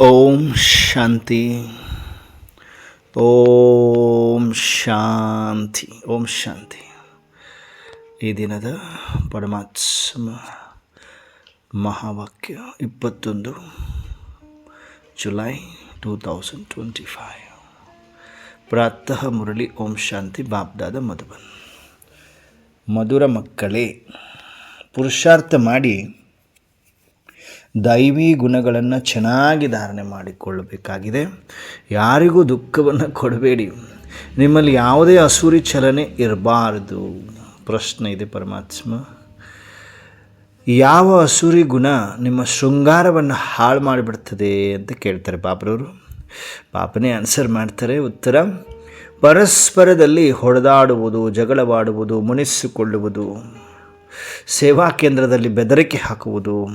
ಓಂ ಶಾಂತಿ. ಓಂ ಶಾಂತಿ. ಓಂ ಶಾಂತಿ. ಈ ದಿನದ ಪರಮಾತ್ಮ ಮಹಾವಾಕ್ಯ ಇಪ್ಪತ್ತೊಂದು, July two thousand twenty five. ಪ್ರಾತಃ ಮುರಳಿ ಓಂ ಶಾಂತಿ ಬಾಬ್ದಾದ ಮಧುಬನ್. ಮಧುರ ಮಕ್ಕಳೇ, ಪುರುಷಾರ್ಥ ಮಾಡಿ ದೈವಿ ಗುಣಗಳನ್ನು ಚೆನ್ನಾಗಿ ಧಾರಣೆ ಮಾಡಿಕೊಳ್ಳಬೇಕಾಗಿದೆ. ಯಾರಿಗೂ ದುಃಖವನ್ನು ಕೊಡಬೇಡಿ. ನಿಮ್ಮಲ್ಲಿ ಯಾವುದೇ ಅಸೂರಿ ಚಲನೆ ಇರಬಾರದು. ಪ್ರಶ್ನೆ ಇದೆ ಪರಮಾತ್ಮ. ಯಾವ ಅಸೂರಿ ಗುಣ ನಿಮ್ಮ ಶೃಂಗಾರವನ್ನು ಹಾಳು ಮಾಡಿಬಿಡ್ತದೆ ಅಂತ ಕೇಳ್ತಾರೆ ಪಾಪರವರು. ಪಾಪನೇ ಆನ್ಸರ್ ಮಾಡ್ತಾರೆ. ಉತ್ತರ, ಪರಸ್ಪರದಲ್ಲಿ ಹೊಡೆದಾಡುವುದು, ಜಗಳವಾಡುವುದು, ಮುನಿಸಿಕೊಳ್ಳುವುದು. ಸೇವಾ ಕೇಂದ್ರದಲ್ಲಿ ಬೆದರಿಕೆ ಹಾಕುವುದು,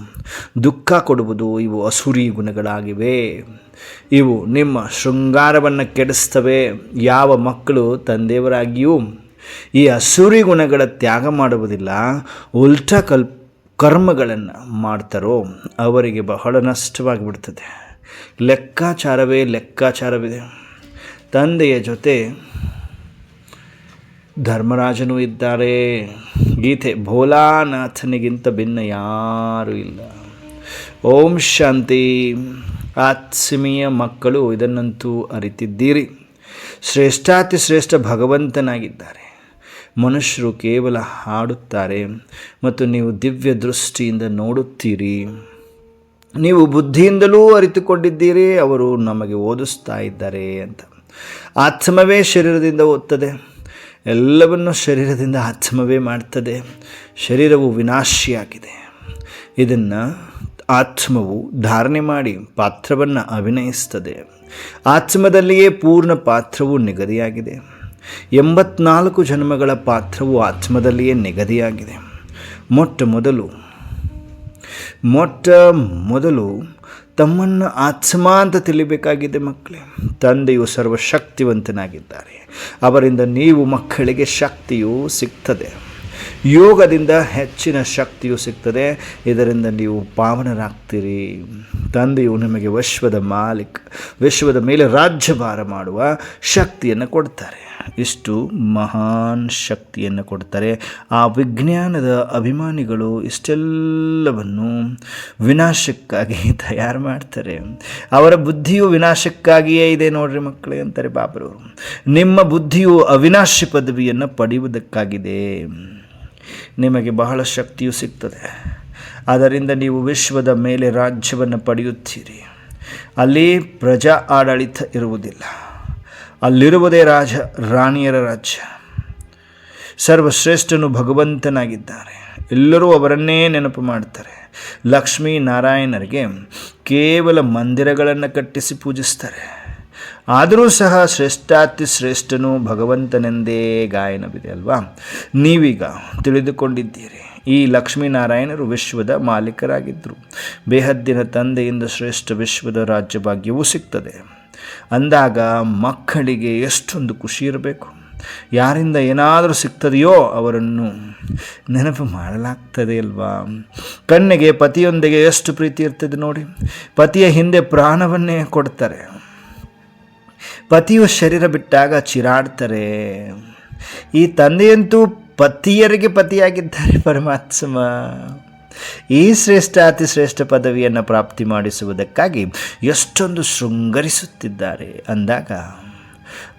ದುಃಖ ಕೊಡುವುದು ಇವು ಅಸುರಿ ಗುಣಗಳಾಗಿವೆ. ಇವು ನಿಮ್ಮ ಶೃಂಗಾರವನ್ನು ಕೆಡಿಸ್ತವೆ. ಯಾವ ಮಕ್ಕಳು ತಂದೆಯವರಾಗಿಯೂ ಈ ಅಸುರಿ ಗುಣಗಳ ತ್ಯಾಗ ಮಾಡುವುದಿಲ್ಲ. ಉಲ್ಟ ಕಲ್, ಕರ್ಮಗಳನ್ನು ಮಾಡ್ತಾರೋ ಅವರಿಗೆ ಬಹಳ ನಷ್ಟವಾಗಿಬಿಡ್ತದೆ. ಲೆಕ್ಕಾಚಾರವೇ ಲೆಕ್ಕಾಚಾರವಿದೆ. ತಂದೆಯ ಜೊತೆ ಧರ್ಮರಾಜನೂ ಇದ್ದಾರೆ. ಗೀತೆ ಭೋಲಾನಾಥನಿಗಿಂತ ಭಿನ್ನ ಯಾರೂ ಇಲ್ಲ. ಓಂ ಶಾಂತಿ. ಆತ್ಮೀಯ ಮಕ್ಕಳು ಇದನ್ನಂತೂ ಅರಿತಿದ್ದೀರಿ. ಶ್ರೇಷ್ಠಾತಿ ಶ್ರೇಷ್ಠ ಭಗವಂತನಾಗಿದ್ದಾರೆ. ಮನುಷ್ಯರು ಕೇವಲ ಹಾಡುತ್ತಾರೆ ಮತ್ತು ನೀವು ದಿವ್ಯ ದೃಷ್ಟಿಯಿಂದ ನೋಡುತ್ತೀರಿ. ನೀವು ಬುದ್ಧಿಯಿಂದಲೂ ಅರಿತುಕೊಂಡಿದ್ದೀರಿ, ಅವರು ನಮಗೆ ಓದಿಸ್ತಾ ಇದ್ದಾರೆ ಅಂತ. ಆತ್ಮವೇ ಶರೀರದಿಂದ ಓದ್ತದೆ. ಎಲ್ಲವನ್ನು ಶರೀರದಿಂದ ಆತ್ಮವೇ ಮಾಡ್ತದೆ. ಶರೀರವು ವಿನಾಶಿಯಾಗಿದೆ. ಇದನ್ನು ಆತ್ಮವು ಧಾರಣೆ ಮಾಡಿ ಪಾತ್ರವನ್ನು ಅಭಿನಯಿಸ್ತದೆ. ಆತ್ಮದಲ್ಲಿಯೇ ಪೂರ್ಣ ಪಾತ್ರವು ನಿಗದಿಯಾಗಿದೆ. ಎಂಬತ್ನಾಲ್ಕು ಜನ್ಮಗಳ ಪಾತ್ರವು ಆತ್ಮದಲ್ಲಿಯೇ ನಿಗದಿಯಾಗಿದೆ. ಮೊಟ್ಟ ಮೊದಲು ಮೊಟ್ಟ ಮೊದಲು ತಮ್ಮನ್ನು ಆತ್ಮ ಅಂತ ತಿಳಿಬೇಕಾಗಿದೆ ಮಕ್ಕಳೇ. ತಂದೆಯು ಸರ್ವಶಕ್ತಿವಂತನಾಗಿದ್ದಾರೆ. ಅವರಿಂದ ನೀವು ಮಕ್ಕಳಿಗೆ ಶಕ್ತಿಯು ಸಿಗ್ತದೆ. ಯೋಗದಿಂದ ಹೆಚ್ಚಿನ ಶಕ್ತಿಯು ಸಿಗ್ತದೆ. ಇದರಿಂದ ನೀವು ಪಾವನರಾಗ್ತೀರಿ. ತಂದೆಯು ನಿಮಗೆ ವಿಶ್ವದ ಮಾಲೀಕ, ವಿಶ್ವದ ಮೇಲೆ ರಾಜ್ಯಭಾರ ಮಾಡುವ ಶಕ್ತಿಯನ್ನು ಕೊಡ್ತಾರೆ. ಇಷ್ಟು ಮಹಾನ್ ಶಕ್ತಿಯನ್ನು ಕೊಡ್ತಾರೆ. ಆ ವಿಜ್ಞಾನದ ಅಭಿಮಾನಿಗಳು ಇಷ್ಟೆಲ್ಲವನ್ನು ವಿನಾಶಕ್ಕಾಗಿ ತಯಾರು ಮಾಡ್ತಾರೆ. ಅವರ ಬುದ್ಧಿಯು ವಿನಾಶಕ್ಕಾಗಿಯೇ ಇದೆ ನೋಡ್ರಿ ಮಕ್ಕಳೇ ಅಂತಾರೆ ಬಾಬರವರು ನಿಮ್ಮ ಬುದ್ಧಿಯು ಅವಿನಾಶಿ ಪದವಿಯನ್ನು ಪಡೆಯುವುದಕ್ಕಾಗಿದೆ. ನಿಮಗೆ ಬಹಳ ಶಕ್ತಿಯು ಸಿಗ್ತದೆ. ಅದರಿಂದ ನೀವು ವಿಶ್ವದ ಮೇಲೆ ರಾಜ್ಯವನ್ನು ಪಡೆಯುತ್ತೀರಿ. ಅಲ್ಲಿ ಪ್ರಜಾ ಆಡಳಿತ ಇರುವುದಿಲ್ಲ. ಅಲ್ಲಿರುವುದೇ ರಾಜ, ರಾಣಿಯರ ರಾಜ್ಯ. ಸರ್ವಶ್ರೇಷ್ಠನು ಭಗವಂತನಾಗಿದ್ದಾರೆ. ಎಲ್ಲರೂ ಅವರನ್ನೇ ನೆನಪು ಮಾಡ್ತಾರೆ. ಲಕ್ಷ್ಮೀ ನಾರಾಯಣರಿಗೆ ಕೇವಲ ಮಂದಿರಗಳನ್ನು ಕಟ್ಟಿಸಿ ಪೂಜಿಸ್ತಾರೆ. ಆದರೂ ಸಹ ಶ್ರೇಷ್ಠಾತಿ ಶ್ರೇಷ್ಠನು ಭಗವಂತನೆಂದೇ ಗಾಯನವಿದೆ ಅಲ್ವಾ? ನೀವೀಗ ತಿಳಿದುಕೊಂಡಿದ್ದೀರಿ. ಈ ಲಕ್ಷ್ಮೀನಾರಾಯಣರು ವಿಶ್ವದ ಮಾಲೀಕರಾಗಿದ್ದರು ಬೇಹದ್ದಿನ ತಂದೆಯಿಂದ ಶ್ರೇಷ್ಠ ವಿಶ್ವದ ರಾಜ್ಯಭಾಗ್ಯವೂ ಸಿಗ್ತದೆ. ಅಂದಾಗ ಮಕ್ಕಳಿಗೆ ಎಷ್ಟೊಂದು ಖುಷಿ ಇರಬೇಕು. ಯಾರಿಂದ ಏನಾದರೂ ಸಿಗ್ತದೆಯೋ ಅವರನ್ನು ನೆನಪು ಮಾಡಲಾಗ್ತದೆ ಅಲ್ವಾ? ಕಣ್ಣಿಗೆ ಪತಿಯೊಂದಿಗೆ ಎಷ್ಟು ಪ್ರೀತಿ ಇರ್ತದೆ ನೋಡಿ. ಪತಿಯ ಹಿಂದೆ ಪ್ರಾಣವನ್ನೇ ಕೊಡ್ತಾರೆ. ಪತಿಯು ಶರೀರ ಬಿಟ್ಟಾಗ ಚಿರಾಡ್ತಾರೆ. ಈ ತಂದೆಯಂತೂ ಪತಿಯರಿಗೆ ಪತಿಯಾಗಿದ್ದಾರೆ ಪರಮಾತ್ಮ. ಈ ಶ್ರೇಷ್ಠ, ಅತಿ ಶ್ರೇಷ್ಠ ಪದವಿಯನ್ನು ಪ್ರಾಪ್ತಿ ಮಾಡಿಸುವುದಕ್ಕಾಗಿ ಎಷ್ಟೊಂದು ಶೃಂಗರಿಸುತ್ತಿದ್ದಾರೆ. ಅಂದಾಗ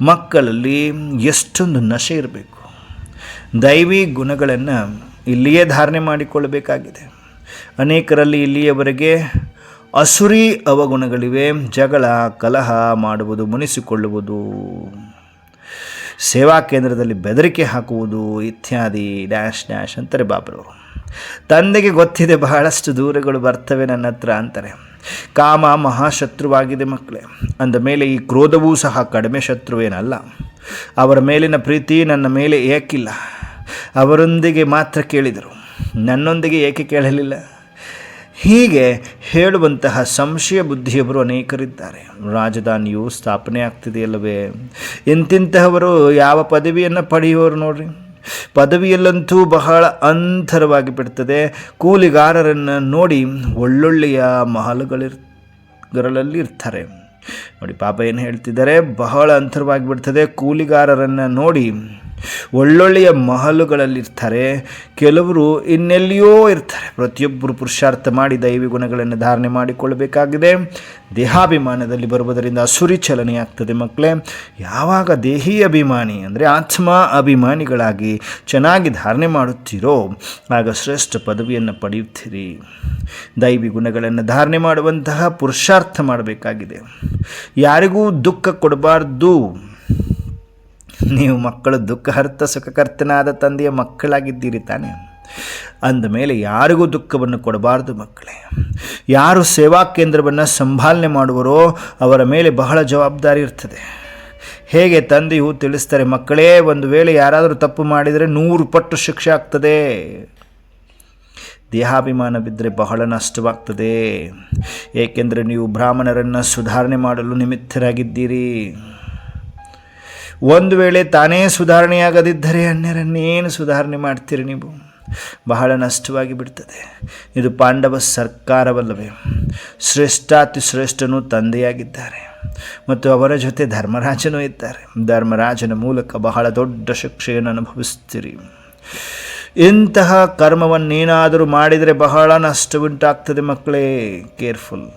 ಮಕ್ಕಳಲ್ಲಿ ಎಷ್ಟೊಂದು ನಶೆ ಇರಬೇಕು. ದೈವಿ ಗುಣಗಳನ್ನು ಇಲ್ಲಿಯೇ ಧಾರಣೆ ಮಾಡಿಕೊಳ್ಳಬೇಕಾಗಿದೆ. ಅನೇಕರಲ್ಲಿ ಇಲ್ಲಿಯವರೆಗೆ ಅಸುರಿ ಅವಗುಣಗಳಿವೆ, ಜಗಳ, ಕಲಹ ಮಾಡುವುದು, ಮುನಿಸಿಕೊಳ್ಳುವುದು, ಸೇವಾ ಕೇಂದ್ರದಲ್ಲಿ ಬೆದರಿಕೆ ಹಾಕುವುದು ಇತ್ಯಾದಿ, ಡ್ಯಾಶ್ ಡ್ಯಾಶ್ ಅಂತಾರೆ ಬಾಬರವರು ತಂದೆಗೆ ಗೊತ್ತಿದೆ ಬಹಳಷ್ಟು ದೂರಗಳು ಬರ್ತವೆ ನನ್ನ ಹತ್ರ ಅಂತಾರೆ. ಕಾಮ ಮಹಾಶತ್ರುವಾಗಿದೆ ಮಕ್ಕಳೇ. ಅಂದ ಮೇಲೆ ಈ ಕ್ರೋಧವೂ ಸಹ ಕಡಿಮೆ ಶತ್ರುವೇನಲ್ಲ. ಅವರ ಮೇಲಿನ ಪ್ರೀತಿ ನನ್ನ ಮೇಲೆ ಏಕಿಲ್ಲ. ಅವರೊಂದಿಗೆ ಮಾತ್ರ ಕೇಳಿದರು. ನನ್ನೊಂದಿಗೆ ಏಕೆ ಕೇಳಲಿಲ್ಲ? ಹೀಗೆ ಹೇಳುವಂತಹ ಸಂಶಯ ಬುದ್ಧಿಯವರು ಅನೇಕರಿದ್ದಾರೆ. ರಾಜಧಾನಿಯು ಸ್ಥಾಪನೆ ಆಗ್ತಿದೆಯಲ್ಲವೇ ಇಂತಿಂತಹವರು ಯಾವ ಪದವಿಯನ್ನು ಪಡೆಯುವರು ನೋಡ್ರಿ. ಪದವಿಯಲ್ಲಂತೂ ಬಹಳ ಅಂತರವಾಗಿ ಬಿಡ್ತದೆ. ಕೂಲಿಗಾರರನ್ನು ನೋಡಿ ಒಳ್ಳೊಳ್ಳೆಯ ಮಹಲುಗಳಿರ್ ಗರಳಲ್ಲಿ ಇರ್ತಾರೆ ನೋಡಿ ಪಾಪ ಏನು ಹೇಳ್ತಿದ್ದಾರೆ? ಬಹಳ ಅಂತರವಾಗಿ ಬಿಡ್ತದೆ. ಕೂಲಿಗಾರರನ್ನು ನೋಡಿ ಒಳ್ಳೊಳ್ಳೆಯ ಮಹಲುಗಳಲ್ಲಿರ್ತಾರೆ. ಕೆಲವರು ಇನ್ನೆಲ್ಲಿಯೋ ಇರ್ತಾರೆ. ಪ್ರತಿಯೊಬ್ಬರು ಪುರುಷಾರ್ಥ ಮಾಡಿ ದೈವಿ ಗುಣಗಳನ್ನು ಧಾರಣೆ ಮಾಡಿಕೊಳ್ಳಬೇಕಾಗಿದೆ. ದೇಹಾಭಿಮಾನದಲ್ಲಿ ಬರುವುದರಿಂದ ಸುರಿಚಲನೆಯಾಗ್ತದೆ ಮಕ್ಕಳೇ. ಯಾವಾಗ ದೇಹಿ ಅಭಿಮಾನಿ ಅಂದರೆ ಆತ್ಮ ಅಭಿಮಾನಿಗಳಾಗಿ ಚೆನ್ನಾಗಿ ಧಾರಣೆ ಮಾಡುತ್ತೀರೋ, ಆಗ ಶ್ರೇಷ್ಠ ಪದವಿಯನ್ನು ಪಡೆಯುತ್ತೀರಿ. ದೈವಿ ಗುಣಗಳನ್ನು ಧಾರಣೆ ಮಾಡುವಂತಹ ಪುರುಷಾರ್ಥ ಮಾಡಬೇಕಾಗಿದೆ. ಯಾರಿಗೂ ದುಃಖ ಕೊಡಬಾರ್ದು. ನೀವು ಮಕ್ಕಳು ದುಃಖಹರ್ತ ಸುಖಕರ್ತನಾದ ತಂದೆಯ ಮಕ್ಕಳಾಗಿದ್ದೀರಿ ತಾನೆ. ಅಂದಮೇಲೆ ಯಾರಿಗೂ ದುಃಖವನ್ನು ಕೊಡಬಾರದು ಮಕ್ಕಳೇ. ಯಾರು ಸೇವಾ ಕೇಂದ್ರವನ್ನು ಸಂಭಾಲನೆ ಮಾಡುವರೋ ಅವರ ಮೇಲೆ ಬಹಳ ಜವಾಬ್ದಾರಿ ಇರ್ತದೆ. ಹೇಗೆ ತಂದೆಯು ತಿಳಿಸ್ತಾರೆ, ಮಕ್ಕಳೇ, ಒಂದು ವೇಳೆ ಯಾರಾದರೂ ತಪ್ಪು ಮಾಡಿದರೆ ನೂರು ಪಟ್ಟು ಶಿಕ್ಷೆ ಆಗ್ತದೆ. ದೇಹಾಭಿಮಾನ ಬಿದ್ದರೆ ಬಹಳ ನಷ್ಟವಾಗ್ತದೆ. ಏಕೆಂದರೆ ನೀವು ಬ್ರಾಹ್ಮಣರನ್ನು ಸುಧಾರಣೆ ಮಾಡಲು ನಿಮಿತ್ತರಾಗಿದ್ದೀರಿ. ಒಂದು ವೇಳೆ ತಾನೇ ಸುಧಾರಣೆಯಾಗದಿದ್ದರೆ ಅನ್ಯರನ್ನೇನು ಸುಧಾರಣೆ ಮಾಡ್ತೀರಿ ನೀವು? ಬಹಳ ನಷ್ಟವಾಗಿ ಬಿಡ್ತದೆ. ಇದು ಪಾಂಡವ ಸರ್ಕಾರವಲ್ಲವೇ? ಶ್ರೇಷ್ಠಾತಿ ಶ್ರೇಷ್ಠನು ತಂದೆಯಾಗಿದ್ದಾರೆ. ಮತ್ತು ಅವರ ಜೊತೆ ಧರ್ಮರಾಜನೂ ಇದ್ದಾರೆ. ಧರ್ಮರಾಜನ ಮೂಲಕ ಬಹಳ ದೊಡ್ಡ ಶಿಕ್ಷೆಯನ್ನು ಅನುಭವಿಸ್ತೀರಿ. ಇಂತಹ ಕರ್ಮವನ್ನೇನಾದರೂ ಮಾಡಿದರೆ ಬಹಳ ನಷ್ಟವುಂಟಾಗ್ತದೆ ಮಕ್ಕಳೇ. ಕೇರ್ಫುಲ್.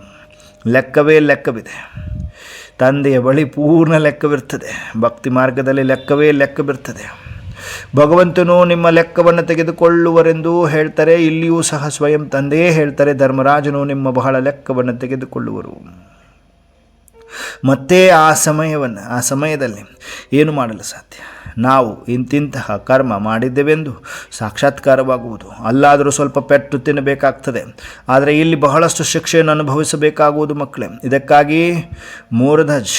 ಲೆಕ್ಕವೇ ಲೆಕ್ಕವಿದೆ. ತಂದೆಯ ಬಳಿ ಪೂರ್ಣ ಲೆಕ್ಕವಿರ್ತದೆ ಭಕ್ತಿ ಮಾರ್ಗದಲ್ಲಿ ಲೆಕ್ಕವೇ ಲೆಕ್ಕವಿರ್ತದೆ ಭಗವಂತನು ನಿಮ್ಮ ಲೆಕ್ಕವನ್ನು ತೆಗೆದುಕೊಳ್ಳುವರೆಂದು ಹೇಳ್ತಾರೆ, ಇಲ್ಲಿಯೂ ಸಹ ಸ್ವಯಂ ತಂದೆಯೇ ಹೇಳ್ತಾರೆ, ಧರ್ಮರಾಜನು ನಿಮ್ಮ ಬಹಳ ಲೆಕ್ಕವನ್ನು ತೆಗೆದುಕೊಳ್ಳುವರು. ಮತ್ತೆ ಆ ಸಮಯವನ್ನು, ಆ ಸಮಯದಲ್ಲಿ ಏನು ಮಾಡಲು ಸಾಧ್ಯ? ನಾವು ಇಂತಿಂತಹ ಕರ್ಮ ಮಾಡಿದ್ದೇವೆಂದು ಸಾಕ್ಷಾತ್ಕಾರವಾಗುವುದು. ಅಲ್ಲಾದರೂ ಸ್ವಲ್ಪ ಪೆಟ್ಟು ತಿನ್ನಬೇಕಾಗ್ತದೆ. ಆದರೆ ಇಲ್ಲಿ ಬಹಳಷ್ಟು ಶಿಕ್ಷೆಯನ್ನು ಅನುಭವಿಸಬೇಕಾಗುವುದು ಮಕ್ಕಳೇ. ಇದಕ್ಕಾಗಿ ಮೂರಧಜ್,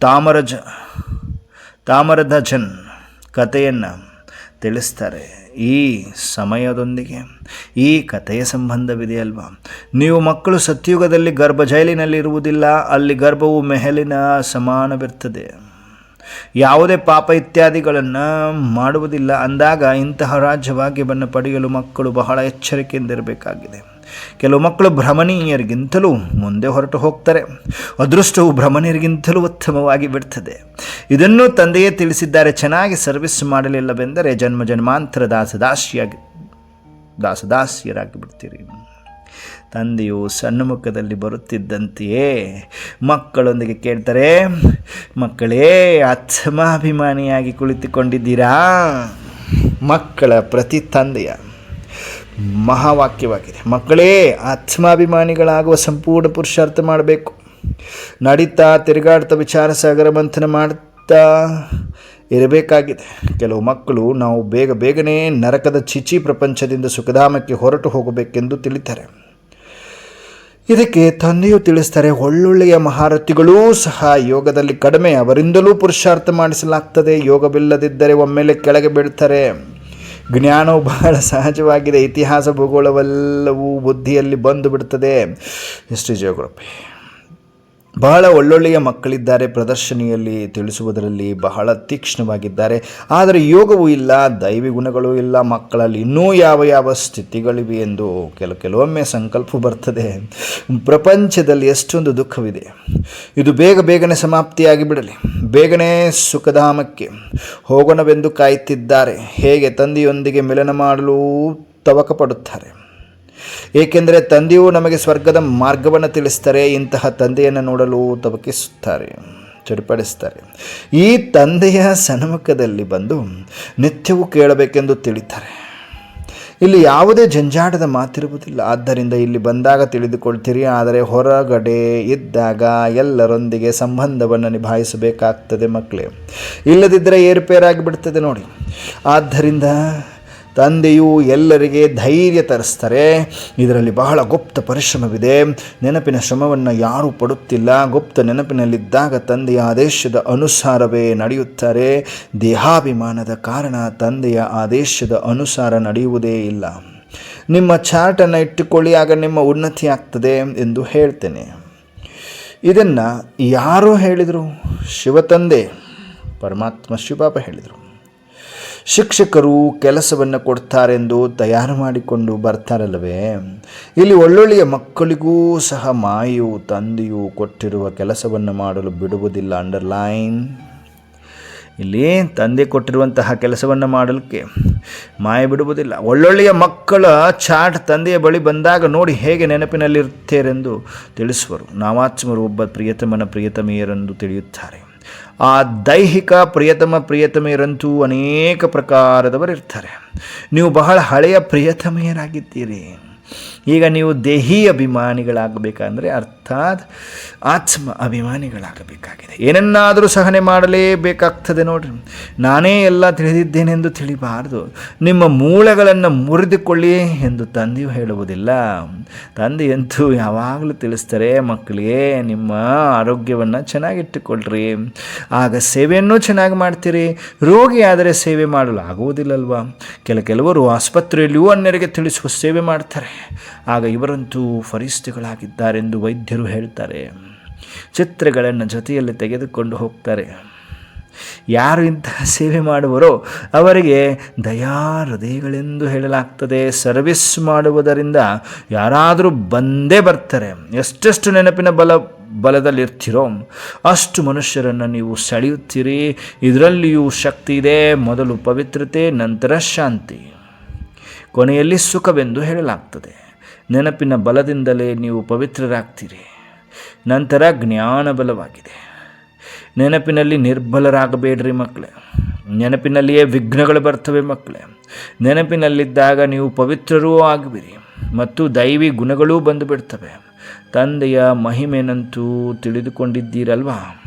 ತಾಮರಜ, ತಾಮರಧಜನ್ ಕಥೆಯನ್ನು ತಿಳಿಸ್ತಾರೆ. ಈ ಸಮಯದೊಂದಿಗೆ, ಈ ಕಥೆಯ ಸಂಬಂಧವಿದೆಯಲ್ವಾ? ನೀವು ಮಕ್ಕಳು ಸತ್ಯುಗದಲ್ಲಿ ಗರ್ಭ ಜೈಲಿನಲ್ಲಿ ಅಲ್ಲಿ ಗರ್ಭವು ಮೆಹಲಿನ ಸಮಾನವಿರ್ತದೆ ಯಾವುದೇ ಪಾಪ ಇತ್ಯಾದಿಗಳನ್ನು ಮಾಡುವುದಿಲ್ಲ. ಅಂದಾಗ ಇಂತಹ ರಾಜ್ಯಭಾಗ್ಯವನ್ನು ಪಡೆಯಲು ಮಕ್ಕಳು ಬಹಳ ಎಚ್ಚರಿಕೆಯಿಂದಿರಬೇಕಾಗಿದೆ. ಕೆಲವು ಮಕ್ಕಳು ಭ್ರಮಣೀಯರಿಗಿಂತಲೂ ಮುಂದೆ ಹೊರಟು ಹೋಗ್ತಾರೆ. ಅದೃಷ್ಟವು ಭ್ರಮಣೀಯರಿಗಿಂತಲೂ ಉತ್ತಮವಾಗಿ ಬಿಡ್ತದೆ. ಇದನ್ನು ತಂದೆಯೇ ತಿಳಿಸಿದ್ದಾರೆ, ಚೆನ್ನಾಗಿ ಸರ್ವಿಸ್ ಮಾಡಲಿಲ್ಲವೆಂದರೆ ಜನ್ಮ ಜನ್ಮಾಂತರ ದಾಸದಾಸಿಯಾಗಿ ದಾಸದಾಸಿಯರಾಗಿ ಬಿಡ್ತೀರಿ ತಂದೆಯು ಸನ್ಮುಖದಲ್ಲಿ ಬರುತ್ತಿದ್ದಂತೆಯೇ ಮಕ್ಕಳೊಂದಿಗೆ ಕೇಳ್ತಾರೆ, ಮಕ್ಕಳೇ ಆತ್ಮಾಭಿಮಾನಿಯಾಗಿ ಕುಳಿತುಕೊಂಡಿದ್ದೀರಾ? ಮಕ್ಕಳ ಪ್ರತಿ ತಂದೆಯ ಮಹಾವಾಕ್ಯವಾಗಿದೆ. ಮಕ್ಕಳೇ, ಆತ್ಮಾಭಿಮಾನಿಗಳಾಗುವ ಸಂಪೂರ್ಣ ಪುರುಷಾರ್ಥ ಮಾಡಬೇಕು. ನಡೀತಾ, ತಿರುಗಾಡ್ತಾ ವಿಚಾರ ಸಾಗರ ಮಂಥನ ಮಾಡ್ತಾ ಇರಬೇಕಾಗಿದೆ. ಕೆಲವು ಮಕ್ಕಳು ನಾವು ಬೇಗ ಬೇಗನೆ ನರಕದ ಚಿಚಿ ಪ್ರಪಂಚದಿಂದ ಸುಖಧಾಮಕ್ಕೆ ಹೊರಟು ಹೋಗಬೇಕೆಂದು ತಿಳಿತಾರೆ. ಇದಕ್ಕೆ ತಂದೆಯು ತಿಳಿಸ್ತಾರೆ, ಒಳ್ಳೊಳ್ಳೆಯ ಮಹಾರಥಿಗಳೂ ಸಹ ಯೋಗದಲ್ಲಿ ಕಡಿಮೆ, ಅವರಿಂದಲೂ ಪುರುಷಾರ್ಥ ಮಾಡಿಸಲಾಗ್ತದೆ. ಯೋಗವಿಲ್ಲದಿದ್ದರೆ ಒಮ್ಮೆಲೆ ಕೆಳಗೆ ಬೀಳ್ತಾರೆ. ಜ್ಞಾನವು ಬಹಳ ಸಹಜವಾಗಿದೆ. ಇತಿಹಾಸ ಭೂಗೋಳವೆಲ್ಲವೂ ಬುದ್ಧಿಯಲ್ಲಿ ಬಂದು ಬಿಡ್ತದೆ. ಎಷ್ಟು ಜಿಯೋಗ್ರಫಿ ಬಹಳ ಒಳ್ಳೊಳ್ಳೆಯ ಮಕ್ಕಳಿದ್ದಾರೆ ಪ್ರದರ್ಶನಿಯಲ್ಲಿ ತಿಳಿಸುವುದರಲ್ಲಿ ಬಹಳ ತೀಕ್ಷ್ಣವಾಗಿದ್ದಾರೆ. ಆದರೆ ಯೋಗವೂ ಇಲ್ಲ, ದೈವಿ ಗುಣಗಳೂ ಇಲ್ಲ, ಮಕ್ಕಳಲ್ಲಿ ಇನ್ನೂ ಯಾವ ಯಾವ ಸ್ಥಿತಿಗಳಿವೆ ಎಂದು ಕೆಲ ಕೆಲವೊಮ್ಮೆ ಸಂಕಲ್ಪ ಬರ್ತದೆ. ಪ್ರಪಂಚದಲ್ಲಿ ಎಷ್ಟೊಂದು ದುಃಖವಿದೆ. ಇದು ಬೇಗ ಬೇಗನೆ ಸಮಾಪ್ತಿಯಾಗಿ ಬಿಡಲಿ ಬೇಗನೆ ಸುಖಧಾಮಕ್ಕೆ ಹೋಗೋಣವೆಂದು ಕಾಯುತ್ತಿದ್ದಾರೆ. ಹೇಗೆ ತಂದೆಯೊಂದಿಗೆ ಮಿಲನ ಮಾಡಲು ತವಕ ಪಡುತ್ತಾರೆ ಏಕೆಂದರೆ ತಂದೆಯು ನಮಗೆ ಸ್ವರ್ಗದ ಮಾರ್ಗವನ್ನು ತಿಳಿಸ್ತಾರೆ ಇಂತಹ ತಂದೆಯನ್ನು ನೋಡಲು ತವಕಿಸುತ್ತಾರೆ ಚಡಿಪಡಿಸ್ತಾರೆ ಈ ತಂದೆಯ ಸನ್ಮುಖದಲ್ಲಿ ಬಂದು ನಿತ್ಯವೂ ಕೇಳಬೇಕೆಂದು ತಿಳಿತಾರೆ. ಇಲ್ಲಿ ಯಾವುದೇ ಜಂಜಾಟದ ಮಾತಿರುವುದಿಲ್ಲ. ಆದ್ದರಿಂದ ಇಲ್ಲಿ ಬಂದಾಗ ತಿಳಿದುಕೊಳ್ತೀರಿ. ಆದರೆ ಹೊರಗಡೆ ಇದ್ದಾಗ ಎಲ್ಲರೊಂದಿಗೆ ಸಂಬಂಧವನ್ನು ನಿಭಾಯಿಸಬೇಕಾಗ್ತದೆ ಮಕ್ಕಳೇ. ಇಲ್ಲದಿದ್ದರೆ ಏರುಪೇರಾಗಿ ಬಿಡ್ತದೆ ನೋಡಿ. ಆದ್ದರಿಂದ ತಂದೆಯು ಎಲ್ಲರಿಗೆ ಧೈರ್ಯ ತರಿಸ್ತಾರೆ. ಇದರಲ್ಲಿ ಬಹಳ ಗುಪ್ತ ಪರಿಶ್ರಮವಿದೆ. ನೆನಪಿನ ಶ್ರಮವನ್ನು ಯಾರೂ ಪಡುತ್ತಿಲ್ಲ. ಗುಪ್ತ ನೆನಪಿನಲ್ಲಿದ್ದಾಗ ತಂದೆಯ ಆದೇಶದ ಅನುಸಾರವೇ ನಡೆಯುತ್ತಾರೆ. ದೇಹಾಭಿಮಾನದ ಕಾರಣ ತಂದೆಯ ಆದೇಶದ ಅನುಸಾರ ನಡೆಯುವುದೇ ಇಲ್ಲ. ನಿಮ್ಮ ಚಾರ್ಟನ್ನು ಇಟ್ಟುಕೊಳ್ಳಿ, ಆಗ ನಿಮ್ಮ ಉನ್ನತಿ ಆಗ್ತದೆ ಎಂದು ಹೇಳ್ತೇನೆ. ಇದನ್ನು ಯಾರು ಹೇಳಿದರು? ಶಿವತಂದೆ. ಪರಮಾತ್ಮ ಶಿವಪಾಪ ಹೇಳಿದರು. ಶಿಕ್ಷಕರು ಕೆಲಸವನ್ನು ಕೊಡ್ತಾರೆಂದು ತಯಾರು ಮಾಡಿಕೊಂಡು ಬರ್ತಾರಲ್ಲವೇ? ಇಲ್ಲಿ ಒಳ್ಳೊಳ್ಳೆಯ ಮಕ್ಕಳಿಗೂ ಸಹ ಮಾಯು ತಂದೆಯು ಕೊಟ್ಟಿರುವ ಕೆಲಸವನ್ನು ಮಾಡಲು ಬಿಡುವುದಿಲ್ಲ ಅಂಡರ್ಲೈನ್ ಇಲ್ಲಿ ತಂದೆ ಕೊಟ್ಟಿರುವಂತಹ ಕೆಲಸವನ್ನು ಮಾಡಲಿಕ್ಕೆ ಮಾಯ ಬಿಡುವುದಿಲ್ಲ. ಒಳ್ಳೊಳ್ಳೆಯ ಮಕ್ಕಳ ಚಾಟ್ ತಂದೆಯ ಬಳಿ ಬಂದಾಗ ನೋಡಿ ಹೇಗೆ ನೆನಪಿನಲ್ಲಿರುತ್ತೇರೆಂದು ತಿಳಿಸುವರು. ನಾವಾತ್ಮರು ಒಬ್ಬ ಪ್ರಿಯತಮನ ಪ್ರಿಯತಮೆಯರೆಂದು ತಿಳಿಯುತ್ತಾರೆ. ಆ ದೈಹಿಕ ಪ್ರಿಯತಮ ಪ್ರಿಯತಮೆಯರಂತೂ ಅನೇಕ ಪ್ರಕಾರದವರಿರ್ತಾರೆ. ನೀವು ಬಹಳ ಹಳೆಯ ಪ್ರಿಯತಮೆಯರಾಗಿದ್ದೀರಿ. ಈಗ ನೀವು ದೇಹಿ ಅಭಿಮಾನಿಗಳಾಗಬೇಕಂದ್ರೆ ಅರ್ಥಾತ್ ಆತ್ಮ ಅಭಿಮಾನಿಗಳಾಗಬೇಕಾಗಿದೆ. ಏನನ್ನಾದರೂ ಸಹನೆ ಮಾಡಲೇಬೇಕಾಗ್ತದೆ ನೋಡ್ರಿ. ನಾನೇ ಎಲ್ಲ ತಿಳಿದಿದ್ದೇನೆಂದು ತಿಳಿಬಾರದು. ನಿಮ್ಮ ಮೂಳೆಗಳನ್ನು ಮುರಿದುಕೊಳ್ಳಿ ಎಂದು ತಂದೆಯು ಹೇಳುವುದಿಲ್ಲ. ತಂದೆಯಂತೂ ಯಾವಾಗಲೂ ತಿಳಿಸ್ತಾರೆ ಮಕ್ಕಳಿಗೆ ನಿಮ್ಮ ಆರೋಗ್ಯವನ್ನು ಚೆನ್ನಾಗಿಟ್ಟುಕೊಳ್ಳ್ರಿ ಆಗ ಸೇವೆಯನ್ನು ಚೆನ್ನಾಗಿ ಮಾಡ್ತೀರಿ. ರೋಗಿಯಾದರೆ ಸೇವೆ ಮಾಡಲು ಆಗುವುದಿಲ್ಲಲ್ವಾ? ಕೆಲ ಕೆಲವರು ಆಸ್ಪತ್ರೆಯಲ್ಲಿಯೂ ಅನ್ಯರಿಗೆ ತಿಳಿಸುವ ಸೇವೆ ಮಾಡ್ತಾರೆ. ಆಗ ಇವರಂತೂ ಫರಿಸ್ತಿಗಳಾಗಿದ್ದಾರೆಂದು ವೈದ್ಯರು ಹೇಳ್ತಾರೆ. ಚಿತ್ರಗಳನ್ನು ಜೊತೆಯಲ್ಲಿ ತೆಗೆದುಕೊಂಡು ಹೋಗ್ತಾರೆ. ಯಾರು ಇಂತಹ ಸೇವೆ ಮಾಡುವರೋ ಅವರಿಗೆ ದಯಾ ಹೃದಯಗಳೆಂದು ಹೇಳಲಾಗ್ತದೆ. ಸರ್ವಿಸ್ ಮಾಡುವುದರಿಂದ ಯಾರಾದರೂ ಬಂದೇ ಬರ್ತಾರೆ. ಎಷ್ಟೆಷ್ಟು ನೆನಪಿನ ಬಲ, ಬಲದಲ್ಲಿರ್ತೀರೋ ಅಷ್ಟು ಮನುಷ್ಯರನ್ನು ನೀವು ಸೆಳೆಯುತ್ತೀರಿ. ಇದರಲ್ಲಿಯೂ ಶಕ್ತಿ ಇದೆ. ಮೊದಲು ಪವಿತ್ರತೆ, ನಂತರ ಶಾಂತಿ. ಕೊನೆಯಲ್ಲಿ ಸುಖವೆಂದು ಹೇಳಲಾಗ್ತದೆ. ನೆನಪಿನ ಬಲದಿಂದಲೇ ನೀವು ಪವಿತ್ರರಾಗ್ತೀರಿ. ನಂತರ ಜ್ಞಾನ ಬಲವಾಗಿದೆ ನೆನಪಿನಲ್ಲಿ ನಿರ್ಬಲರಾಗಬೇಡ್ರಿ ಮಕ್ಕಳೇ. ನೆನಪಿನಲ್ಲಿಯೇ ವಿಘ್ನಗಳು ಬರ್ತವೆ ಮಕ್ಕಳೇ. ನೆನಪಿನಲ್ಲಿದ್ದಾಗ ನೀವು ಪವಿತ್ರರೂ ಆಗುವಿರಿ ಮತ್ತು ದೈವಿ ಗುಣಗಳೂ ಬಂದು ಬಿಡ್ತವೆ ತಂದೆಯ ಮಹಿಮೆನಂತೂ ತಿಳಿದುಕೊಂಡಿದ್ದೀರಲ್ವಾ?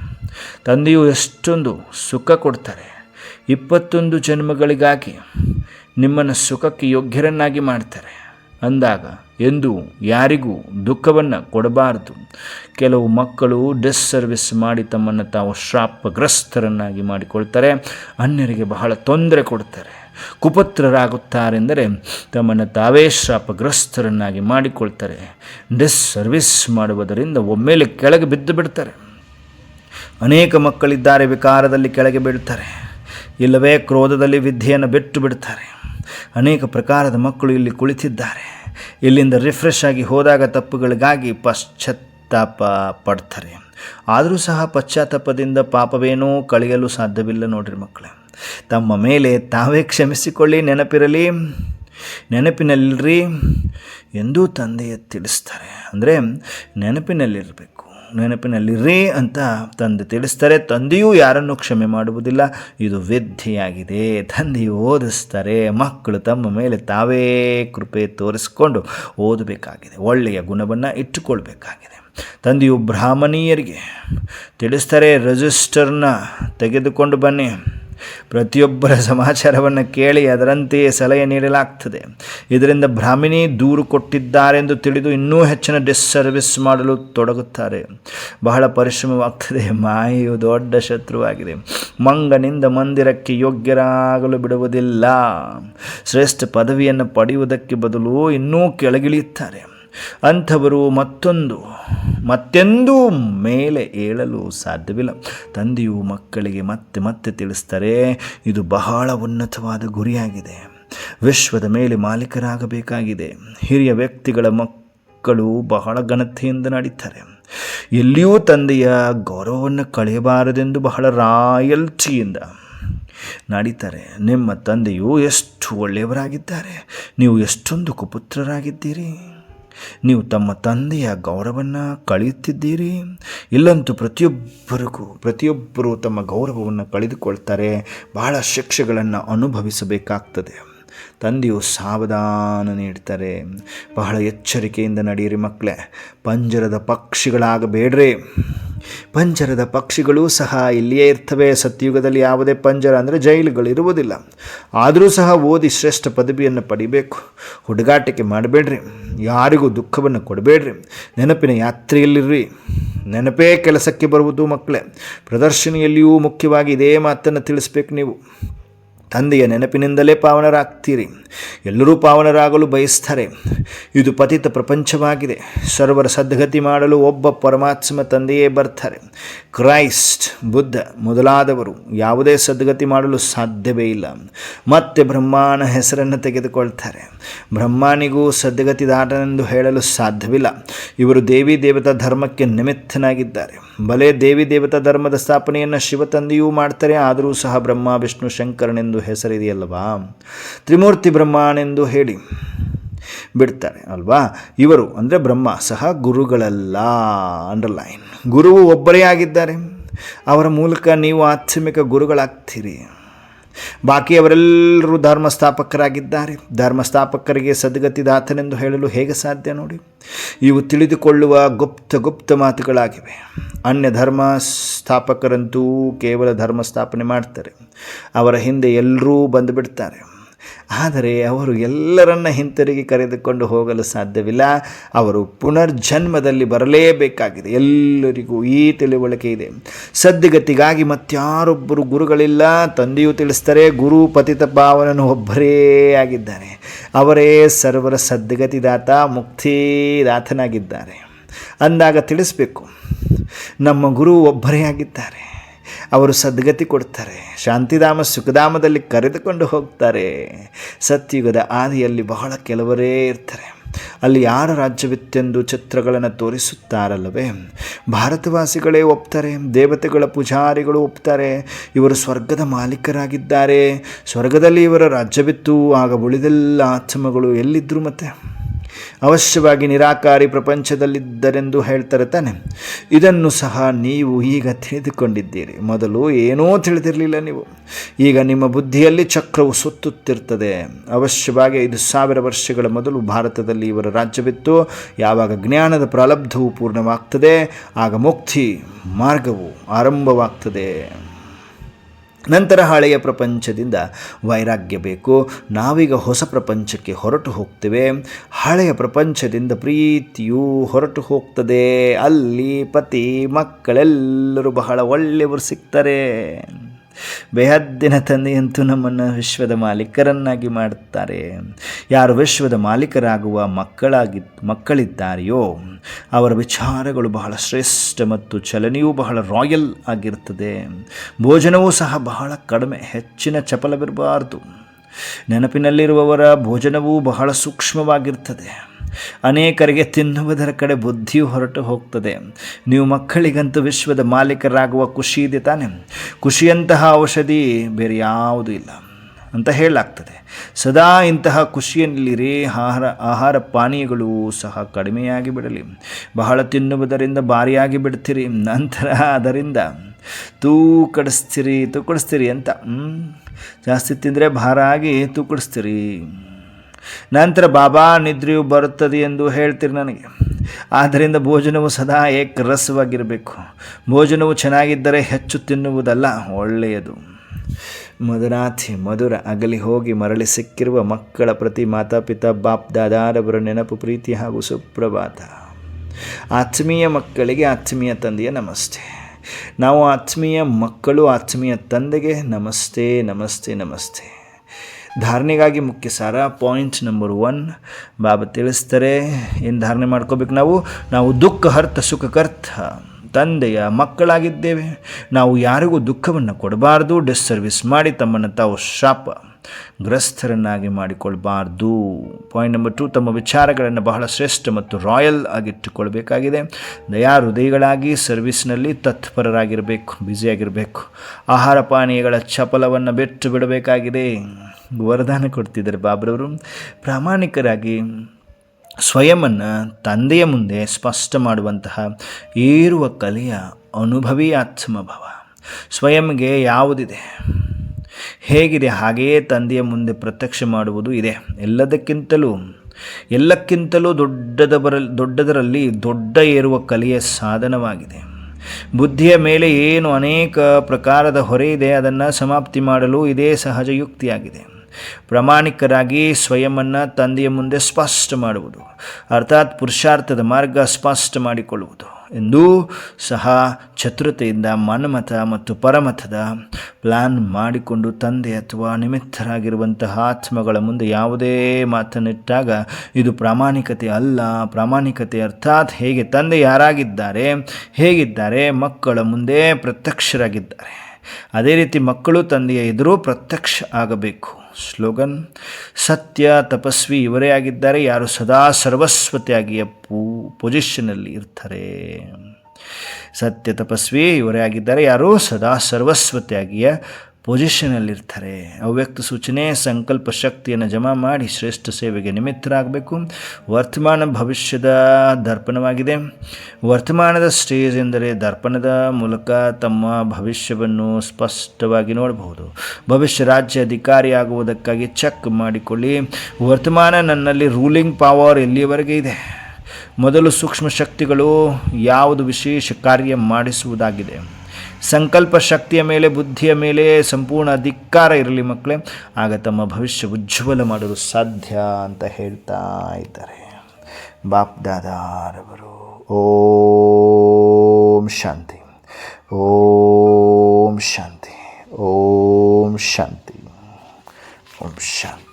ತಂದೆಯು ಎಷ್ಟೊಂದು ಸುಖ ಕೊಡ್ತಾರೆ. ಇಪ್ಪತ್ತೊಂದು ಜನ್ಮಗಳಿಗಾಗಿ ನಿಮ್ಮನ್ನು ಸುಖಕ್ಕೆ ಯೋಗ್ಯರನ್ನಾಗಿ ಮಾಡ್ತಾರೆ. ಅಂದಾಗ ಎಂದು ಯಾರಿಗೂ ದುಃಖವನ್ನು ಕೊಡಬಾರದು. ಕೆಲವು ಮಕ್ಕಳು ಡಿಸ್ಸರ್ವಿಸ್ ಮಾಡಿ ತಮ್ಮನ್ನು ತಾವು ಶ್ರಾಪಗ್ರಸ್ತರನ್ನಾಗಿ ಮಾಡಿಕೊಳ್ತಾರೆ. ಅನ್ಯರಿಗೆ ಬಹಳ ತೊಂದರೆ ಕೊಡ್ತಾರೆ. ಕುಪತ್ರರಾಗುತ್ತಾರೆಂದರೆ ತಮ್ಮನ್ನು ತಾವೇ ಶ್ರಾಪಗ್ರಸ್ತರನ್ನಾಗಿ ಮಾಡಿಕೊಳ್ತಾರೆ. ಡಿಸ್ಸರ್ವಿಸ್ ಮಾಡುವುದರಿಂದ ಒಮ್ಮೆಲೆ ಕೆಳಗೆ ಬಿದ್ದು ಬಿಡ್ತಾರೆ. ಅನೇಕ ಮಕ್ಕಳಿದ್ದಾರೆ ವಿಕಾರದಲ್ಲಿ ಕೆಳಗೆ ಬೀಳ್ತಾರೆ. ಇಲ್ಲವೇ ಕ್ರೋಧದಲ್ಲಿ ವಿದ್ಯೆಯನ್ನು ಬಿಟ್ಟು ಬಿಡ್ತಾರೆ. ಅನೇಕ ಪ್ರಕಾರದ ಮಕ್ಕಳು ಇಲ್ಲಿ ಕುಳಿತಿದ್ದಾರೆ. ಇಲ್ಲಿಂದ ರಿಫ್ರೆಶ್ ಆಗಿ ಹೋದಾಗ ತಪ್ಪುಗಳಿಗಾಗಿ ಪಶ್ಚಾತ್ತಾಪ ಪಡ್ತಾರೆ. ಆದರೂ ಸಹ ಪಶ್ಚಾತ್ತಾಪದಿಂದ ಪಾಪವೇನೂ ಕಳೆಯಲು ಸಾಧ್ಯವಿಲ್ಲ ನೋಡ್ರಿ ಮಕ್ಕಳೇ. ತಮ್ಮ ಮೇಲೆ ತಾವೇ ಕ್ಷಮಿಸಿಕೊಳ್ಳಿ, ನೆನಪಿರಲಿ ನೆನಪಿನಲ್ಲಿರಿ ಎಂದೂ ತಂದೆಯ ತಿಳಿಸ್ತಾರೆ. ಅಂದರೆ ನೆನಪಿನಲ್ಲಿರಬೇಕು. ನೆನಪಿನಲ್ಲಿರ್ರಿ ಅಂತ ತಂದೆ ತಿಳಿಸ್ತಾರೆ, ತಂದೆಯೂ ಯಾರನ್ನು ಕ್ಷಮೆ ಮಾಡುವುದಿಲ್ಲ. ಇದು ವಿದ್ಯೆಯಾಗಿದೆ ತಂದೆಯು ಓದಿಸ್ತಾರೆ, ಮಕ್ಕಳು ತಮ್ಮ ಮೇಲೆ ತಾವೇ ಕೃಪೆ ತೋರಿಸ್ಕೊಂಡು ಓದಬೇಕಾಗಿದೆ, ಒಳ್ಳೆಯ ಗುಣವನ್ನು ಇಟ್ಟುಕೊಳ್ಬೇಕಾಗಿದೆ. ತಂದೆಯು ಬ್ರಾಹ್ಮಣೀಯರಿಗೆ ತಿಳಿಸ್ತಾರೆ, ರಿಜಿಸ್ಟರ್ನ ತೆಗೆದುಕೊಂಡು ಬನ್ನಿ. ಪ್ರತಿಯೊಬ್ಬರ ಸಮಾಚಾರವನ್ನು ಕೇಳಿ ಅದರಂತೆಯೇ ಸಲಹೆ ನೀಡಲಾಗ್ತದೆ. ಇದರಿಂದ ಬ್ರಾಹ್ಮಿಣಿ ದೂರು ಕೊಟ್ಟಿದ್ದಾರೆಂದು ತಿಳಿದು ಇನ್ನೂ ಹೆಚ್ಚಿನ ಡಿಸ್ಸರ್ವಿಸ್ ಮಾಡಲು ತೊಡಗುತ್ತಾರೆ. ಬಹಳ ಪರಿಶ್ರಮವಾಗ್ತದೆ. ಮಾಯೆಯು ದೊಡ್ಡ ಶತ್ರುವಾಗಿದೆ. ಮಂಗನಿಂದ ಮಂದಿರಕ್ಕೆ ಯೋಗ್ಯರಾಗಲು ಬಿಡುವುದಿಲ್ಲ. ಶ್ರೇಷ್ಠ ಪದವಿಯನ್ನು ಪಡೆಯುವುದಕ್ಕೆ ಬದಲು ಇನ್ನೂ ಕೆಳಗಿಳಿಯುತ್ತಾರೆ. ಅಂಥವರು ಮತ್ತೊಂದು, ಮತ್ತೆಂದೂ ಮೇಲೆ ಏಳಲು ಸಾಧ್ಯವಿಲ್ಲ. ತಂದೆಯು ಮಕ್ಕಳಿಗೆ ಮತ್ತೆ ಮತ್ತೆ ತಿಳಿಸ್ತಾರೆ, ಇದು ಬಹಳ ಉನ್ನತವಾದ ಗುರಿಯಾಗಿದೆ. ವಿಶ್ವದ ಮೇಲೆ ಮಾಲೀಕರಾಗಬೇಕಾಗಿದೆ. ಹಿರಿಯ ವ್ಯಕ್ತಿಗಳ ಮಕ್ಕಳು ಬಹಳ ಘನತೆಯಿಂದ ನಡೀತಾರೆ. ಎಲ್ಲಿಯೂ ತಂದೆಯ ಗೌರವವನ್ನು ಕಳೆಯಬಾರದೆಂದು ಬಹಳ ರಾಯಲ್ಚಿಯಿಂದ ನಡೀತಾರೆ. ನಿಮ್ಮ ತಂದೆಯು ಎಷ್ಟು ಒಳ್ಳೆಯವರಾಗಿದ್ದಾರೆ? ನೀವು ಎಷ್ಟೊಂದು ಕುಪುತ್ರರಾಗಿದ್ದೀರಿ? ನೀವು ತಮ್ಮ ತಂದೆಯ ಗೌರವವನ್ನು ಕಳೆಯುತ್ತಿದ್ದೀರಿ? ಇಲ್ಲಂತೂ ಪ್ರತಿಯೊಬ್ಬರಿಗೂ ಪ್ರತಿಯೊಬ್ಬರು ತಮ್ಮ ಗೌರವವನ್ನು ಕಳೆದುಕೊಳ್ತಾರೆ. ಬಹಳ ಶಿಕ್ಷೆಗಳನ್ನು ಅನುಭವಿಸಬೇಕಾಗ್ತದೆ. ತಂದೆಯು ಸಾವಧಾನ ನೀಡ್ತಾರೆ. ಬಹಳ ಎಚ್ಚರಿಕೆಯಿಂದ ನಡೆಯಿರಿ ಮಕ್ಕಳೇ. ಪಂಜರದ ಪಕ್ಷಿಗಳಾಗಬೇಡ್ರಿ. ಪಂಜರದ ಪಕ್ಷಿಗಳು ಸಹ ಇಲ್ಲಿಯೇ ಇರ್ತವೆ. ಸತ್ಯುಗದಲ್ಲಿ ಯಾವುದೇ ಪಂಜರ ಅಂದರೆ ಜೈಲುಗಳು ಇರುವುದಿಲ್ಲ ಆದರೂ ಸಹ ಓದಿ ಶ್ರೇಷ್ಠ ಪದವಿಯನ್ನು ಪಡಿಬೇಕು. ಹುಡುಗಾಟಿಕೆ ಮಾಡಬೇಡ್ರಿ. ಯಾರಿಗೂ ದುಃಖವನ್ನು ಕೊಡಬೇಡ್ರಿ. ನೆನಪಿನ ಯಾತ್ರೆಯಲ್ಲಿರ್ರಿ. ನೆನಪೇ ಕೆಲಸಕ್ಕೆ ಬರುವುದು ಮಕ್ಕಳೇ. ಪ್ರದರ್ಶನಿಯಲ್ಲಿಯೂ ಮುಖ್ಯವಾಗಿ ಇದೇ ಮಾತನ್ನು ತಿಳಿಸ್ಬೇಕು ನೀವು. ತಂದೆಯ ನೆನಪಿನಿಂದಲೇ ಪಾವನರಾಗ್ತೀರಿ. ಎಲ್ಲರೂ ಪಾವನರಾಗಲು ಬಯಸ್ತಾರೆ. ಇದು ಪತಿತ ಪ್ರಪಂಚವಾಗಿದೆ. ಸರ್ವರ ಸದ್ಗತಿ ಮಾಡಲು ಒಬ್ಬ ಪರಮಾತ್ಮ ತಂದೆಯೇ ಬರ್ತಾರೆ. ಕ್ರೈಸ್ಟ್, ಬುದ್ಧ ಮೊದಲಾದವರು ಯಾವುದೇ ಸದ್ಗತಿ ಮಾಡಲು ಸಾಧ್ಯವೇ ಇಲ್ಲ. ಮತ್ತೆ ಬ್ರಹ್ಮನ ಹೆಸರನ್ನು ತೆಗೆದುಕೊಳ್ತಾರೆ. ಬ್ರಹ್ಮನಿಗೂ ಸದ್ಗತಿದಾರನೆಂದು ಹೇಳಲು ಸಾಧ್ಯವಿಲ್ಲ. ಇವರು ದೇವಿ ದೇವತಾ ಧರ್ಮಕ್ಕೆ ನಿಮಿತ್ತನಾಗಿದ್ದಾರೆ. ಬಲೆ ದೇವಿ ದೇವತಾ ಧರ್ಮದ ಸ್ಥಾಪನೆಯನ್ನು ಶಿವತಂದೆಯೂ ಮಾಡ್ತಾರೆ. ಆದರೂ ಸಹ ಬ್ರಹ್ಮ, ವಿಷ್ಣು, ಶಂಕರನೆಂದು ಹೆಸರಿದೆಯಲ್ಲವಾ? ತ್ರಿಮೂರ್ತಿ ಬ್ರಹ್ಮನೆಂದು ಹೇಳಿ ಬಿಡ್ತಾರೆ, ಅಲ್ವಾ? ಇವರು, ಅಂದರೆ ಬ್ರಹ್ಮ, ಸಹ ಗುರುಗಳಲ್ಲ ಅಂಡರ್ಲೈನ್ ಗುರುವು ಒಬ್ಬರೇ ಆಗಿದ್ದಾರೆ. ಅವರ ಮೂಲಕ ನೀವು ಆಧ್ಯಾತ್ಮಿಕ ಗುರುಗಳಾಗ್ತೀರಿ. ಬಾಕಿಯವರೆಲ್ಲರೂ ಧರ್ಮಸ್ಥಾಪಕರಾಗಿದ್ದಾರೆ. ಧರ್ಮಸ್ಥಾಪಕರಿಗೆ ಸದ್ಗತಿದಾತನೆಂದು ಹೇಳಲು ಹೇಗೆ ಸಾಧ್ಯ ನೋಡಿ? ಇವು ತಿಳಿದುಕೊಳ್ಳುವ ಗುಪ್ತ ಗುಪ್ತ ಮಾತುಗಳಾಗಿವೆ. ಅನ್ಯ ಧರ್ಮ ಸ್ಥಾಪಕರಂತೂ ಕೇವಲ ಧರ್ಮ ಸ್ಥಾಪನೆ ಮಾಡ್ತಾರೆ. ಅವರ ಹಿಂದೆ ಎಲ್ಲರೂ ಬಂದು ಬಿಡ್ತಾರೆ. ಆದರೆ ಅವರು ಎಲ್ಲರನ್ನ ಹಿಂತಿರುಗಿ ಕರೆದುಕೊಂಡು ಹೋಗಲು ಸಾಧ್ಯವಿಲ್ಲ. ಅವರು ಪುನರ್ಜನ್ಮದಲ್ಲಿ ಬರಲೇಬೇಕಾಗಿದೆ. ಎಲ್ಲರಿಗೂ ಈ ತಿಳುವಳಿಕೆ ಇದೆ. ಸದ್ಯಗತಿಗಾಗಿ ಮತ್ತಾರೊಬ್ಬರು ಗುರುಗಳಿಲ್ಲ. ತಂದೆಯು ತಿಳಿಸ್ತಾರೆ ಗುರು ಪತಿತ ಪಾವನನು ಒಬ್ಬರೇ ಆಗಿದ್ದಾರೆ ಅವರೇ ಸರ್ವರ ಸದ್ಗತಿದಾತ ಮುಕ್ತಿದಾತನಾಗಿದ್ದಾರೆ. ಅಂದಾಗ ತಿಳಿಸ್ಬೇಕು, ನಮ್ಮ ಗುರು ಒಬ್ಬರೇ ಆಗಿದ್ದಾರೆ. ಅವರು ಸದ್ಗತಿ ಕೊಡ್ತಾರೆ. ಶಾಂತಿಧಾಮ ಸುಖಧಾಮದಲ್ಲಿ ಕರೆದುಕೊಂಡು ಹೋಗ್ತಾರೆ. ಸತ್ಯುಗದ ಆದಿಯಲ್ಲಿ ಬಹಳ ಕೆಲವರೇ ಇರ್ತಾರೆ. ಅಲ್ಲಿ ಯಾರ ರಾಜ್ಯವಿತ್ತೆಂದು ಚಿತ್ರಗಳನ್ನು ತೋರಿಸುತ್ತಾರಲ್ಲವೇ? ಭಾರತವಾಸಿಗಳೇ ಒಪ್ತಾರೆ, ದೇವತೆಗಳ ಪೂಜಾರಿಗಳು ಒಪ್ತಾರೆ, ಇವರು ಸ್ವರ್ಗದ ಮಾಲೀಕರಾಗಿದ್ದಾರೆ. ಸ್ವರ್ಗದಲ್ಲಿ ಇವರ ರಾಜ್ಯವಿತ್ತು, ಆಗ ಉಳಿದೆಲ್ಲ ಆಶ್ರಮಗಳು ಎಲ್ಲಿದ್ದರು ಮತ್ತೆ? ಅವಶ್ಯವಾಗಿ ನಿರಾಕಾರಿ ಪ್ರಪಂಚದಲ್ಲಿದ್ದರೆಂದು ಹೇಳ್ತಾರೆ ತಾನೆ. ಇದನ್ನು ಸಹ ನೀವು ಈಗ ತಿಳಿದುಕೊಂಡಿದ್ದೀರಿ. ಮೊದಲು ಏನೂ ತಿಳಿದಿರಲಿಲ್ಲ ನೀವು. ಈಗ ನಿಮ್ಮ ಬುದ್ಧಿಯಲ್ಲಿ ಚಕ್ರವು ಸುತ್ತುತ್ತಿರ್ತದೆ. ಅವಶ್ಯವಾಗಿ ಐದು ಸಾವಿರ ವರ್ಷಗಳ ಮೊದಲು ಭಾರತದಲ್ಲಿ ಇವರ ರಾಜ್ಯವಿತ್ತು. ಯಾವಾಗ ಜ್ಞಾನದ ಪ್ರಲಬ್ಧವು ಪೂರ್ಣವಾಗ್ತದೆ, ಆಗ ಮುಕ್ತಿ ಮಾರ್ಗವು ಆರಂಭವಾಗ್ತದೆ. ನಂತರ ಹಳೆಯ ಪ್ರಪಂಚದಿಂದ ವೈರಾಗ್ಯ ಬೇಕು. ನಾವೀಗ ಹೊಸ ಪ್ರಪಂಚಕ್ಕೆ ಹೊರಟು ಹೋಗ್ತೇವೆ. ಹಳೆಯ ಪ್ರಪಂಚದಿಂದ ಪ್ರೀತಿಯು ಹೊರಟು ಹೋಗ್ತದೆ. ಅಲ್ಲಿ ಪತಿ ಮಕ್ಕಳೆಲ್ಲರೂ ಬಹಳ ಒಳ್ಳೆಯವರು ಸಿಗ್ತಾರೆ. ಬೇಹದ್ದಿನ ತಂದೆಯಂತೂ ನಮ್ಮನ್ನು ವಿಶ್ವದ ಮಾಲೀಕರನ್ನಾಗಿ ಮಾಡುತ್ತಾರೆ. ಯಾರು ವಿಶ್ವದ ಮಾಲೀಕರಾಗುವ ಮಕ್ಕಳಾಗಿ, ಮಕ್ಕಳಿದ್ದಾರೆಯೋ, ಅವರ ವಿಚಾರಗಳು ಬಹಳ ಶ್ರೇಷ್ಠ ಮತ್ತು ಚಲನೆಯೂ ಬಹಳ ರಾಯಲ್ ಆಗಿರ್ತದೆ ಭೋಜನವೂ ಸಹ ಬಹಳ ಕಡಿಮೆ, ಹೆಚ್ಚಿನ ಚಪಲವಿರಬಾರ್ದು. ನೆನಪಿನಲ್ಲಿರುವವರ ಭೋಜನವೂ ಬಹಳ ಸೂಕ್ಷ್ಮವಾಗಿರ್ತದೆ ಅನೇಕರಿಗೆ ತಿನ್ನುವುದರ ಕಡೆ ಬುದ್ಧಿಯು ಹೊರಟು ಹೋಗ್ತದೆ. ನೀವು ಮಕ್ಕಳಿಗಂತೂ ವಿಶ್ವದ ಮಾಲೀಕರಾಗುವ ಖುಷಿ ಇದೆ ತಾನೆ. ಖುಷಿಯಂತಹ ಔಷಧಿ ಬೇರೆ ಯಾವುದೂ ಇಲ್ಲ ಅಂತ ಹೇಳಲಾಗ್ತದೆ. ಸದಾ ಇಂತಹ ಖುಷಿಯಲ್ಲಿರಿ ಆಹಾರ ಆಹಾರ ಪಾನೀಯಗಳು ಸಹ ಕಡಿಮೆಯಾಗಿ ಬಿಡಲಿ. ಬಹಳ ತಿನ್ನುವುದರಿಂದ ಭಾರಿಯಾಗಿ ಬಿಡ್ತೀರಿ. ನಂತರ ಅದರಿಂದ ತೂಕಡಿಸ್ತೀರಿ ತೂಕಡಿಸ್ತೀರಿ ಅಂತ ಜಾಸ್ತಿ ತಿಂದರೆ ಭಾರ ಆಗಿ ತೂಕಡಿಸ್ತೀರಿ ನಂತರ ಬಾಬಾ ನಿದ್ರೆಯು ಬರುತ್ತದೆ ಎಂದು ಹೇಳ್ತೀರಿ ನನಗೆ. ಆದ್ದರಿಂದ ಭೋಜನವು ಸದಾ ಏಕರಸವಾಗಿರಬೇಕು. ಭೋಜನವು ಚೆನ್ನಾಗಿದ್ದರೆ ಹೆಚ್ಚು ತಿನ್ನುವುದಲ್ಲ, ಒಳ್ಳೆಯದು. ಮಧುರಾಥಿ ಮಧುರ ಅಗಲಿ ಹೋಗಿ ಮರಳಿ ಸಿಕ್ಕಿರುವ ಮಕ್ಕಳ ಪ್ರತಿ ಮಾತಾಪಿತಾ, ಬಾಪ್ ದಾದಾರವರ ನೆನಪು, ಪ್ರೀತಿ ಹಾಗೂ ಸುಪ್ರಭಾತ. ಆತ್ಮೀಯ ಮಕ್ಕಳಿಗೆ ಆತ್ಮೀಯ ತಂದೆಯ ನಮಸ್ತೆ. ನಾವು ಆತ್ಮೀಯ ಮಕ್ಕಳು ಆತ್ಮೀಯ ತಂದೆಗೆ ನಮಸ್ತೆ ನಮಸ್ತೆ ನಮಸ್ತೆ. ಧಾರಣೆಗಾಗಿ ಮುಖ್ಯ ಸಾರ ಪಾಯಿಂಟ್ ನಂಬರ್ ಒನ್ ಬಾಬಾ ತಿಳಿಸ್ತಾರೆ, ಏನು ಧಾರಣೆ ಮಾಡ್ಕೋಬೇಕು ನಾವು? ನಾವು ದುಃಖ, ಹರ್ತ ಸುಖಕರ್ತ ತಂದೆಯ ಮಕ್ಕಳಾಗಿದ್ದೇವೆ. ನಾವು ಯಾರಿಗೂ ದುಃಖವನ್ನು ಕೊಡಬಾರ್ದು. ಡಿಸ್ಸರ್ವಿಸ್ ಮಾಡಿ ತಮ್ಮನ್ನು ತಾವು ಶಾಪ. ಗ್ರಸ್ತರನ್ನಾಗಿ ಮಾಡಿಕೊಳ್ಬಾರ್ದು ಪಾಯಿಂಟ್ ನಂಬರ್ ಟು ತಮ್ಮ ವಿಚಾರಗಳನ್ನು ಬಹಳ ಶ್ರೇಷ್ಠ ಮತ್ತು ರಾಯಲ್ ಆಗಿಟ್ಟುಕೊಳ್ಬೇಕಾಗಿದೆ. ದಯಾ ಹೃದಯಗಳಾಗಿ ಸರ್ವಿಸ್ನಲ್ಲಿ ತತ್ಪರರಾಗಿರಬೇಕು ಬ್ಯುಸಿಯಾಗಿರಬೇಕು ಆಹಾರ ಪಾನೀಯಗಳ ಚಪಲವನ್ನು ಬಿಟ್ಟು ಬಿಡಬೇಕಾಗಿದೆ. ವರದಾನ ಕೊಡ್ತಿದ್ದಾರೆ ಬಾಬ್ರವರು. ಪ್ರಾಮಾಣಿಕರಾಗಿ ಸ್ವಯಮನ್ನು ತಂದೆಯ ಮುಂದೆ ಸ್ಪಷ್ಟ ಮಾಡುವಂತಹ ಏರುವ ಕಲೆಯ ಅನುಭವಿ ಆತ್ಮಭಾವ. ಸ್ವಯಂಗೆ ಯಾವುದಿದೆ? ಹೇಗಿದೆ? ಹಾಗೆಯೇ ತಂದೆಯ ಮುಂದೆ ಪ್ರತ್ಯಕ್ಷ ಮಾಡುವುದು ಇದೆ. ಎಲ್ಲದಕ್ಕಿಂತಲೂ, ಎಲ್ಲಕ್ಕಿಂತಲೂ ದೊಡ್ಡದ ಬರ ದೊಡ್ಡದರಲ್ಲಿ ದೊಡ್ಡ ಏರುವ ಕಲೆಯ ಸಾಧನವಾಗಿದೆ. ಬುದ್ಧಿಯ ಮೇಲೆ ಏನು ಅನೇಕ ಪ್ರಕಾರದ ಹೊರೆ ಇದೆ, ಅದನ್ನು ಸಮಾಪ್ತಿ ಮಾಡಲು ಇದೇ ಸಹಜ ಯುಕ್ತಿಯಾಗಿದೆ. ಪ್ರಾಮಾಣಿಕರಾಗಿ ಸ್ವಯಮನ್ನು ತಂದೆಯ ಮುಂದೆ ಸ್ಪಷ್ಟ ಮಾಡುವುದು, ಅರ್ಥಾತ್ ಪುರುಷಾರ್ಥದ ಮಾರ್ಗ ಸ್ಪಷ್ಟ ಮಾಡಿಕೊಳ್ಳುವುದು. ಎಂದೂ ಸಹ ಚತುರತೆಯಿಂದ ಮನಮತ ಮತ್ತು ಪರಮತದ ಪ್ಲಾನ್ ಮಾಡಿಕೊಂಡು ತಂದೆ ಅಥವಾ ನಿಮಿತ್ತರಾಗಿರುವಂತಹ ಆತ್ಮಗಳ ಮುಂದೆ ಯಾವುದೇ ಮಾತನ್ನಿಟ್ಟಾಗ ಇದು ಪ್ರಾಮಾಣಿಕತೆ ಅಲ್ಲ. ಪ್ರಾಮಾಣಿಕತೆ ಅರ್ಥಾತ್ ಹೇಗೆ ತಂದೆ ಯಾರಾಗಿದ್ದಾರೆ, ಹೇಗಿದ್ದಾರೆ, ಮಕ್ಕಳ ಮುಂದೆ ಪ್ರತ್ಯಕ್ಷರಾಗಿದ್ದಾರೆ. ಅದೇ ರೀತಿ ಮಕ್ಕಳು ತಂದೆಯ ಎದುರು ಪ್ರತ್ಯಕ್ಷ ಆಗಬೇಕು. ಸ್ಲೋಗನ್ ಸತ್ಯ, ತಪಸ್ವಿ ಇವರೇ ಆಗಿದ್ದಾರೆ, ಯಾರು ಸದಾ ಸರ್ವಸ್ವತೆಯಾಗಿಯ ಪೂ ಪೊಸಿಷನಲ್ಲಿ ಇರ್ತಾರೆ. ಸತ್ಯ ತಪಸ್ವಿ ಇವರೇ ಆಗಿದ್ದಾರೆ, ಯಾರು ಸದಾ ಸರ್ವಸ್ವತೆಯಾಗಿಯ ಪೊಸಿಷನಲ್ಲಿರ್ತಾರೆ ಅವ್ಯಕ್ತ ಸೂಚನೆ, ಸಂಕಲ್ಪ ಶಕ್ತಿಯನ್ನು ಜಮಾ ಮಾಡಿ ಶ್ರೇಷ್ಠ ಸೇವೆಗೆ ನಿಮಿತ್ತರಾಗಬೇಕು. ವರ್ತಮಾನ ಭವಿಷ್ಯದ ದರ್ಪಣವಾಗಿದೆ. ವರ್ತಮಾನದ ಸ್ಟೇಜ್ ಎಂದರೆ ದರ್ಪಣದ ಮೂಲಕ ತಮ್ಮ ಭವಿಷ್ಯವನ್ನು ಸ್ಪಷ್ಟವಾಗಿ ನೋಡಬಹುದು. ಭವಿಷ್ಯ ರಾಜ್ಯ ಅಧಿಕಾರಿಯಾಗುವುದಕ್ಕಾಗಿ ಚೆಕ್ ಮಾಡಿಕೊಳ್ಳಿ. ವರ್ತಮಾನ ನನ್ನಲ್ಲಿ ರೂಲಿಂಗ್ ಪವರ್ ಎಲ್ಲಿಯವರೆಗೆ ಇದೆ? ಮೊದಲು ಸೂಕ್ಷ್ಮ ಶಕ್ತಿಗಳು ಯಾವುದು ವಿಶೇಷ ಕಾರ್ಯ ಮಾಡಿಸುವುದಾಗಿದೆ? ಸಂಕಲ್ಪ ಶಕ್ತಿಯ ಮೇಲೆ, ಬುದ್ಧಿಯ ಮೇಲೆ ಸಂಪೂರ್ಣ ಅಧಿಕಾರ ಇರಲಿ ಮಕ್ಕಳೇ. ಆಗ ತಮ್ಮ ಭವಿಷ್ಯ ಉಜ್ವಲ ಮಾಡಲು ಸಾಧ್ಯ ಅಂತ ಹೇಳ್ತಾ ಇದ್ದಾರೆ. ಬಾಪ್ ದಾದಾರವರು, ಓಂ ಶಾಂತಿ ಓಂ ಶಾಂತಿ ಓಂ ಶಾಂತಿ ಓಂ ಶಾಂತಿ.